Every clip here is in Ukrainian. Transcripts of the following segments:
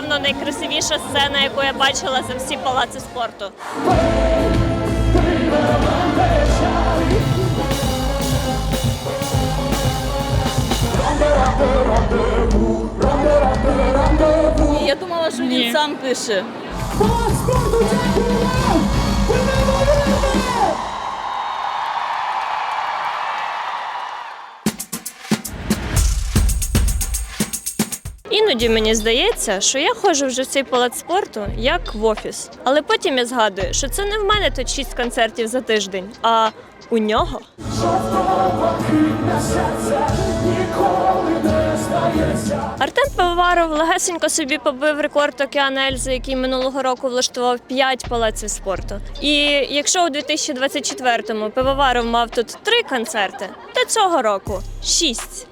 напевно, найкрасивіша сцена, яку я бачила за всі палаци спорту. Я думала, що він сам пише. Іноді мені здається, що я ходжу вже в цей палац спорту як в офіс. Але потім я згадую, що це не в мене тут 6 концертів за тиждень, а у нього. Артем Пивоваров легесенько собі побив рекорд океана Ельзи, який минулого року влаштував 5 палаців спорту. І якщо у 2024-му Пивоваров мав тут 3 концерти, то цього року 6.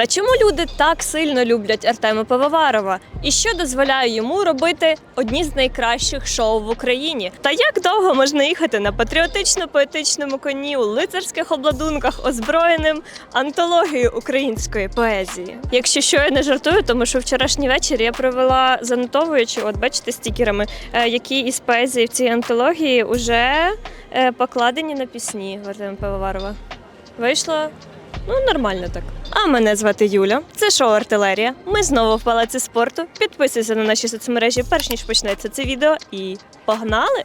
Та чому люди так сильно люблять Артема Пивоварова? І що дозволяє йому робити одні з найкращих шоу в Україні? Та як довго можна їхати на патріотично-поетичному коні у лицарських обладунках, озброєним антологією української поезії? Якщо що я не жартую, тому що вчорашній вечір я провела занотовуючи, от бачите, стікерами, е, які із поезії в цій антології вже е, покладені на пісні Артема Пивоварова. Вийшло Ну, нормально так. А мене звати Юля. Це шоу Артилерія. Ми знову в палаці спорту. Підписуйся на наші соцмережі, перш ніж почнеться це відео. І погнали!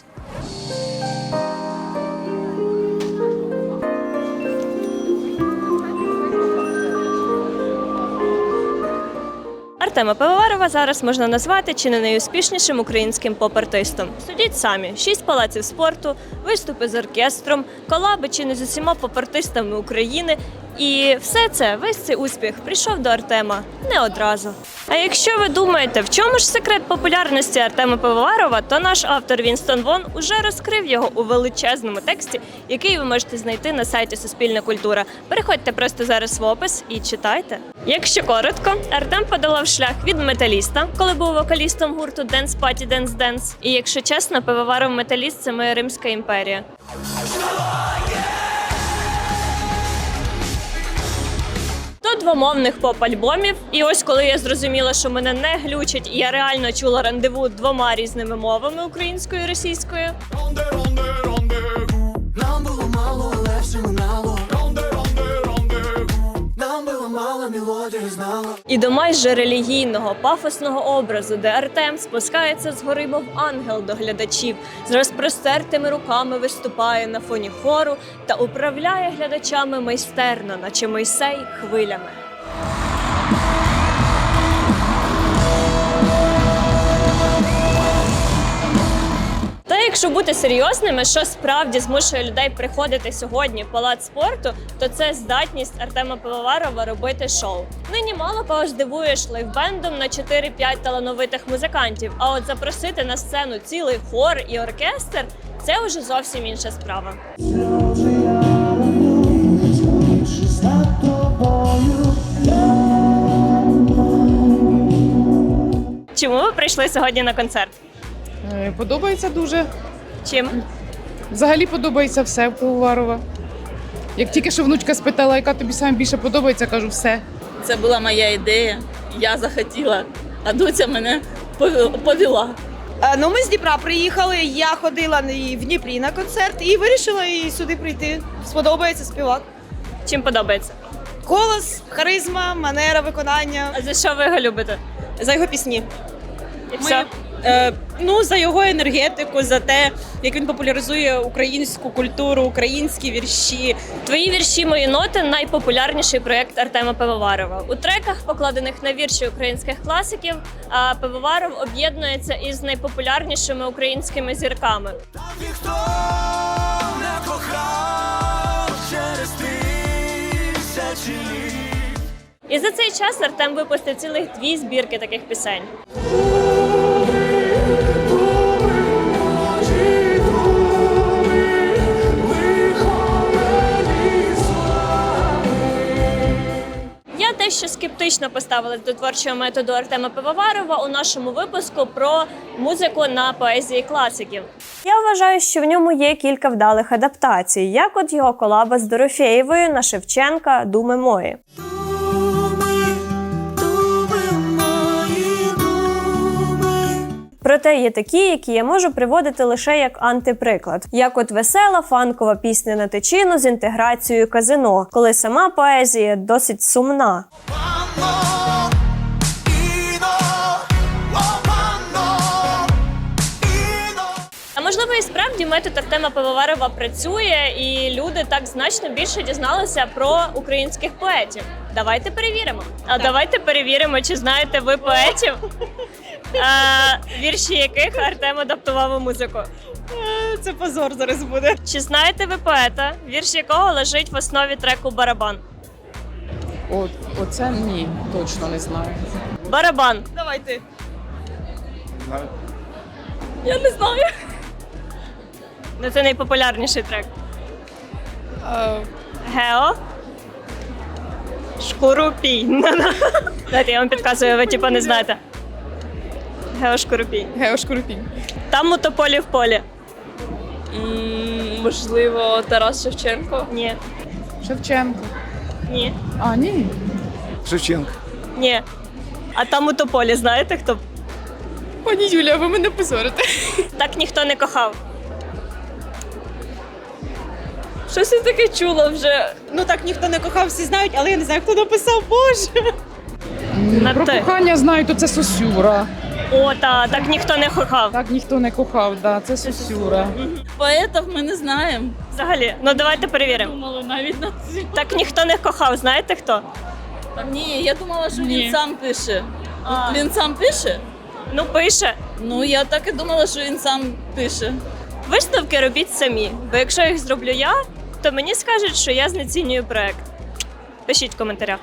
Артема Пивоварова зараз можна назвати чи не найуспішнішим українським поп-артистом. Судіть самі: шість палаців спорту, виступи з оркестром, колаби чи не з усіма поп-артистами України. І все це, весь цей успіх прийшов до Артема не одразу. А якщо ви думаєте, в чому ж секрет популярності Артема Пивоварова, то наш автор Вінстон Вон уже розкрив його у величезному тексті, який ви можете знайти на сайті Суспільна культура. Переходьте просто зараз в опис і читайте. Якщо коротко, Артем подолав шлях від металіста, коли був вокалістом гурту Dance Party Dance Dance. І якщо чесно, пивоваров металіст це моя Римська імперія. Двомовних поп-альбомів. І ось коли я зрозуміла, що мене не глючить, і я реально чула рандеву двома різними мовами українською і російською. Нам було мало, але все минало. І до майже релігійного пафосного образу, де Артем спускається з гори, мов ангел до глядачів, з розпростертими руками виступає на фоні хору та управляє глядачами майстерно, наче Мойсей хвилями. Якщо бути серйозними, що справді змушує людей приходити сьогодні в палац спорту, то це здатність Артема Пивоварова робити шоу. Нині мало кого здивуєш лайвбендом на 4-5 талановитих музикантів. А от запросити на сцену цілий хор і оркестр це вже зовсім інша справа. Чому ви прийшли сьогодні на концерт? Е, Подобається дуже. Чим? Взагалі подобається все в Пивоварова. Як тільки що внучка спитала, яка тобі саме більше подобається, кажу все. Це була моя ідея. Я захотіла, а доця мене повела. Е, Ну, ми з Дніпра приїхали. Я ходила в Дніпрі на концерт і вирішила і сюди прийти. Сподобається співак. Чим подобається? Голос, харизма, манера виконання А за що ви його любите? за його пісні. І все. Е, ну за його енергетику, за те, як він популяризує українську культуру, українські вірші. Твої вірші мої ноти найпопулярніший проєкт Артема Пивоварова. У треках, покладених на вірші українських класиків, а Пивоваров об'єднується із найпопулярнішими українськими зірками. Ніхто не кохав через тисячі літ. І за цей час Артем випустив цілих дві збірки таких пісень. Дещо скептично поставилась до творчого методу Артема Пивоварова у нашому випуску про музику на поезії класиків. Я вважаю, що в ньому є кілька вдалих адаптацій, як от його колаба з Дорофєєвою на Шевченка думи мої Проте є такі, які я можу приводити лише як антиприклад, як от весела фанкова пісня на течіну з інтеграцією казино, коли сама поезія досить сумна. Можливо, і справді метод Артема Пивоварова працює, і люди так значно більше дізналися про українських поетів. Давайте перевіримо. А давайте перевіримо, чи знаєте ви поетів, вірші яких Артем адаптував у музику. Е, Це позор зараз буде. Чи знаєте ви поета, вірш якого лежить в основі треку Барабан? От, оце ні, точно не знаю. Барабан. Давайте. Я не знаю. Ну, це найпопулярніший трек. Гео. Шкурупій. Знаєте, я вам підказую, ви типу не знаєте. Гео Шкурупій. Гео Шкурпінь. Там у тополі в полі. Можливо, Тарас Шевченко. Ні. Шевченко. Ні. А, ні. Шевченко. Ні. А там у тополі, знаєте хто? Пані Юля, ви мене позорите. Так ніхто не кохав. Щось я таке чула вже. Ну так ніхто не кохав, всі знають, але я не знаю, хто написав. Боже. На Про те. кохання знаю, то це Сосюра. О, та, так ніхто не кохав. Так ніхто не кохав, да, це Сосюра. Поетів ми не знаємо. Взагалі. Ну давайте перевіримо. Думали навіть на це. Так ніхто не кохав, знаєте хто? Ні, я думала, що Ні. він сам пише. А. Він сам пише? Ну, пише. Ну я так і думала, що він сам пише. Висновки робіть самі, бо якщо їх зроблю я, то мені скажуть, що я знецінюю проект. Пишіть в коментарях.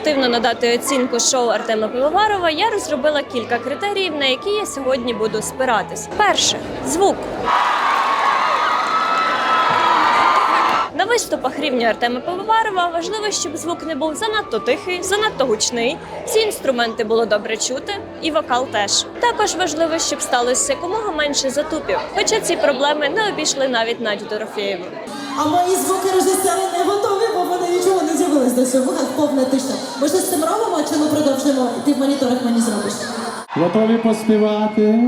Об'єктивно надати оцінку шоу Артема Пивоварова, я розробила кілька критеріїв, на які я сьогодні буду спиратись. Перше звук. На виступах рівня Артема Пивоварова важливо, щоб звук не був занадто тихий, занадто гучний, всі інструменти було добре чути, і вокал теж. Також важливо, щоб сталося якомога менше затупів, хоча ці проблеми не обійшли навіть Надю Дорофєєву. А мої звукорежисери не готові, цього. Вухах повна тиша. Ми що з цим робимо, чи ми продовжимо? Ти в моніторах мені зробиш. Готові поспівати?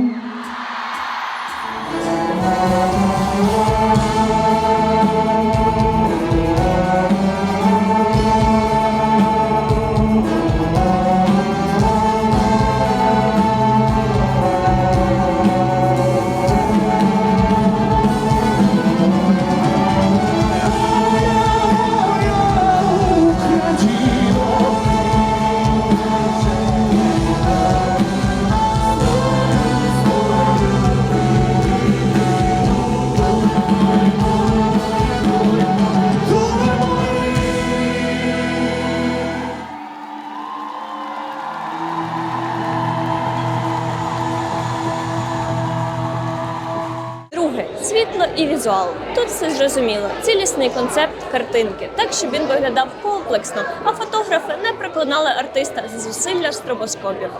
Візуал. Тут все зрозуміло. Цілісний концепт картинки, так щоб він виглядав комплексно, а фотографи не проклинали артиста з зусилля стробоскопів.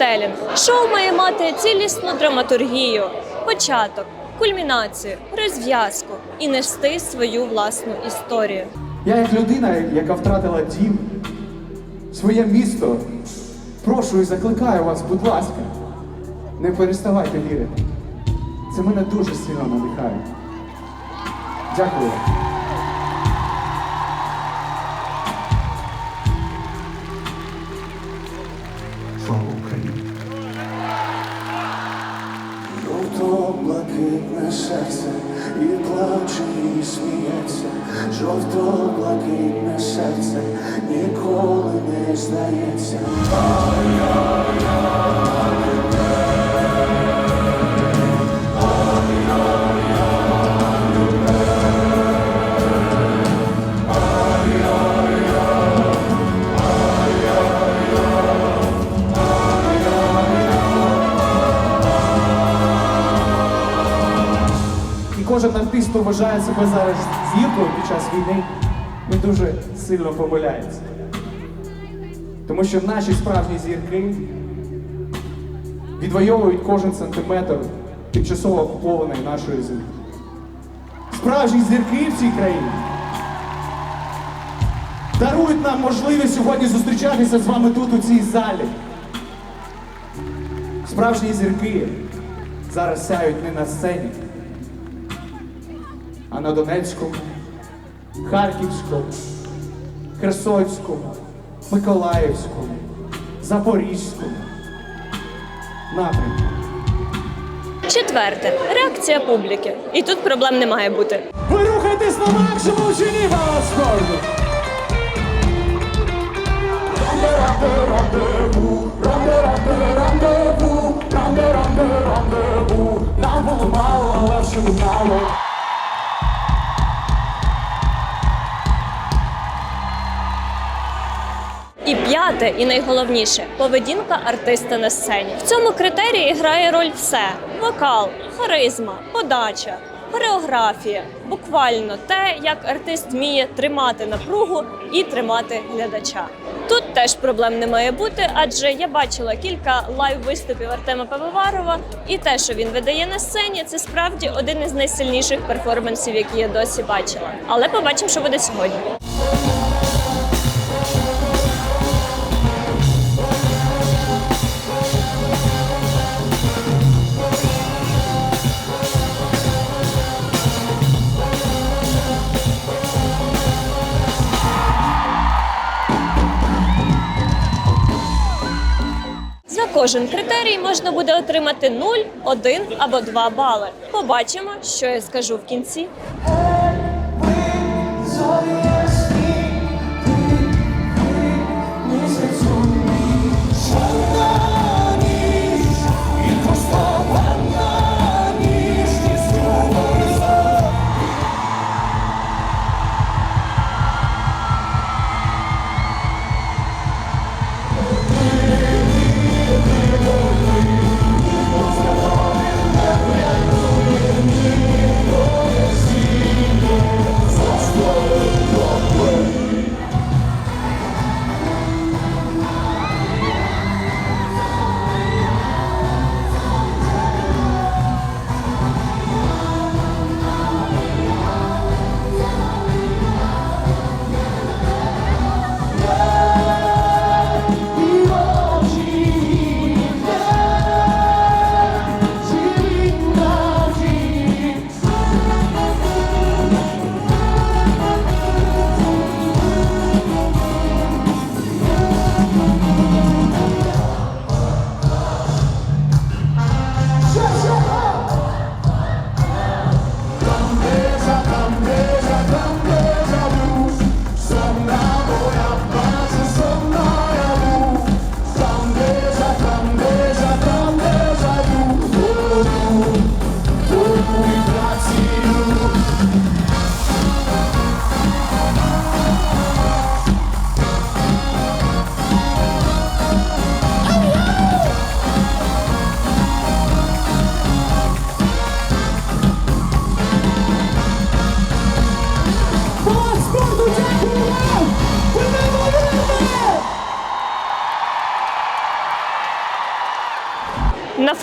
Сторітелінг. Шоу має мати цілісну драматургію, початок, кульмінацію, розв'язку і нести свою власну історію. Я як людина, яка втратила дім, своє місто, прошу і закликаю вас, будь ласка, не переставайте вірити. Це мене дуже сильно надихає. Дякую. Здається. Кожен артист, хто вважає себе зараз зіркою під час війни, він дуже сильно помиляється. Тому що наші справжні зірки відвоюють кожен сантиметр тимчасово окупованої нашої землі. Справжні зірки в цій країні дарують нам можливість сьогодні зустрічатися з вами тут, у цій залі. Справжні зірки зараз сяють не на сцені, а на Донецькому, Харківському, Херсонському, Миколаївському, Запорізькому напрямку. Четверте реакція публіки. І тут проблем не має бути. Ви рухайтесь на максимум чи ні, баланс спорту? Нам було мало, але ще мало. І п'яте, і найголовніше поведінка артиста на сцені. В цьому критерії грає роль все: вокал, харизма, подача, хореографія, буквально те, як артист вміє тримати напругу і тримати глядача. Тут теж проблем не має бути, адже я бачила кілька лайв-виступів Артема Пивоварова, і те, що він видає на сцені, це справді один із найсильніших перформансів, які я досі бачила. Але побачимо, що буде сьогодні. Кожен критерій можна буде отримати 0, 1 або 2 бали. Побачимо, що я скажу в кінці.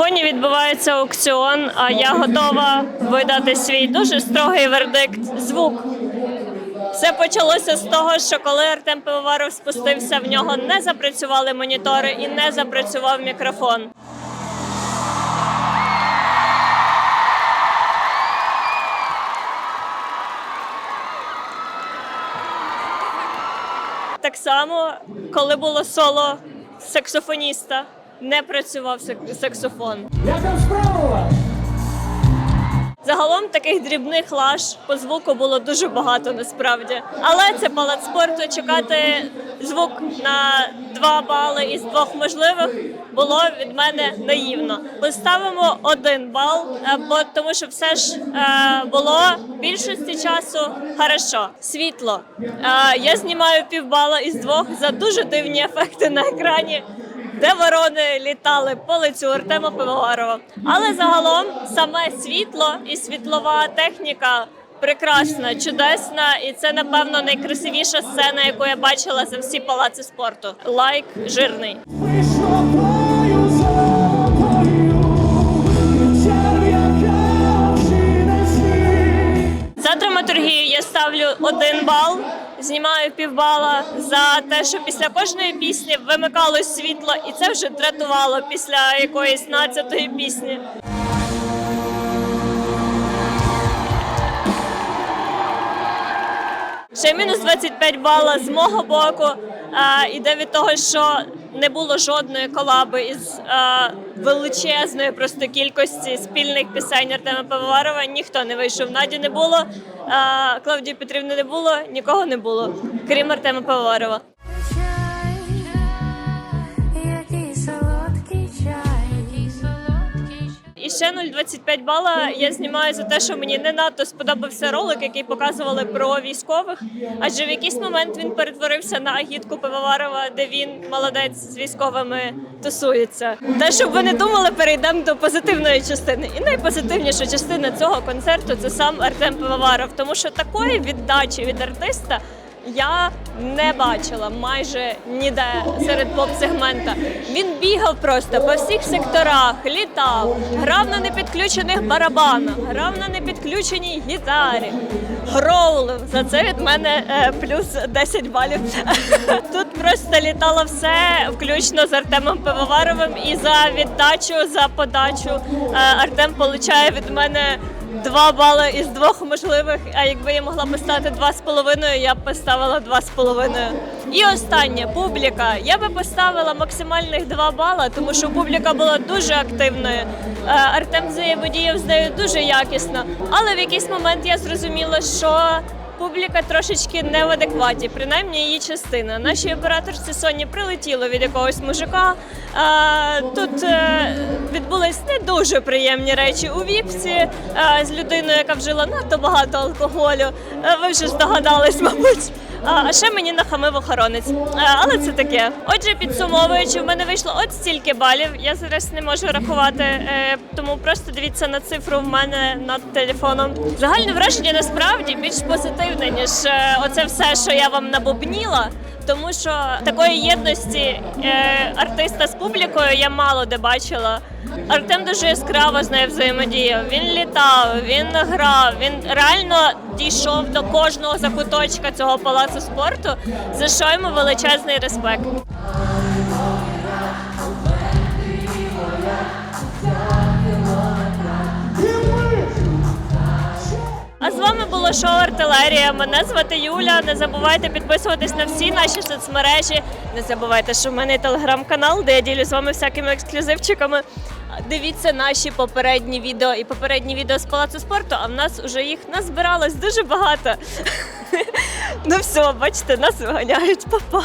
Фоні відбувається аукціон, а я готова видати свій дуже строгий вердикт звук. Все почалося з того, що коли Артем Пивоваров спустився, в нього не запрацювали монітори і не запрацював мікрофон. Так само, коли було соло саксофоніста, не працював сак- саксофон. Загалом таких дрібних лаж по звуку було дуже багато насправді. Але це палац спорту. Чекати звук на два бали із двох можливих було від мене наївно. Поставимо один бал, е, бо тому що все ж е, було більшості часу хорошо. Світло. Е, я знімаю півбала із двох за дуже дивні ефекти на екрані де ворони літали по лицю Артема Пивоварова. Але загалом саме світло і світлова техніка прекрасна, чудесна, і це напевно найкрасивіша сцена, яку я бачила за всі палаци спорту. Лайк жирний. За драматургію я ставлю один бал, знімаю півбала за те, що після кожної пісні вимикалось світло, і це вже дратувало після якоїсь надцятої пісні. Ще мінус 25 бала з мого боку а, іде від того, що не було жодної колаби із е, величезної просто кількості спільних пісень Артема Пивоварова. Ніхто не вийшов. Наді не було, е, Клавдії Петрівни не було, нікого не було, крім Артема Пивоварова. І ще 0,25 бала я знімаю за те, що мені не надто сподобався ролик, який показували про військових. Адже в якийсь момент він перетворився на агітку Пивоварова, де він молодець з військовими тусується. Та щоб ви не думали, перейдемо до позитивної частини. І найпозитивніша частина цього концерту це сам Артем Пивоваров, тому що такої віддачі від артиста. Я не бачила майже ніде серед поп-сегмента. Він бігав просто по всіх секторах, літав, грав на непідключених барабанах, грав на непідключеній гітарі, гроулив. За це від мене е, плюс 10 балів. Тут просто літало все, включно з Артемом Пивоваровим, і за віддачу, за подачу е, Артем получає від мене. Два бали із двох можливих. А якби я могла поставити два з половиною, я б поставила два з половиною. І останнє публіка. Я би поставила максимальних два бала, тому що публіка була дуже активною. Е, Артем взаємодіяв з нею дуже якісно. Але в якийсь момент я зрозуміла, що публіка трошечки не в адекваті, принаймні її частина. Нашій операторці Соні прилетіло від якогось мужика. Тут е, відбулись не дуже приємні речі у віпці е, з людиною, яка вжила надто багато алкоголю. Е, Ви вже здогадались, мабуть. А ще мені нахамив охоронець. Але це таке. Отже, підсумовуючи, в мене вийшло от стільки балів. Я зараз не можу рахувати, е, тому просто дивіться на цифру в мене над телефоном. Загальне враження насправді більш позитивне, ніж е, оце все, що я вам набубніла. Тому що такої єдності е, артиста з публікою я мало де бачила. Артем дуже яскраво з нею взаємодіяв. Він літав, він грав, він реально дійшов до кожного закуточка цього палацу спорту, за що йому величезний респект. Було шоу Артилерія. Мене звати Юля. Не забувайте підписуватись на всі наші соцмережі. Не забувайте, що в мене телеграм-канал, де я ділюсь з вами всякими ексклюзивчиками. Дивіться наші попередні відео і попередні відео з палацу спорту. А в нас уже їх назбиралось дуже багато. Ну все, бачите, нас виганяють, Па-па.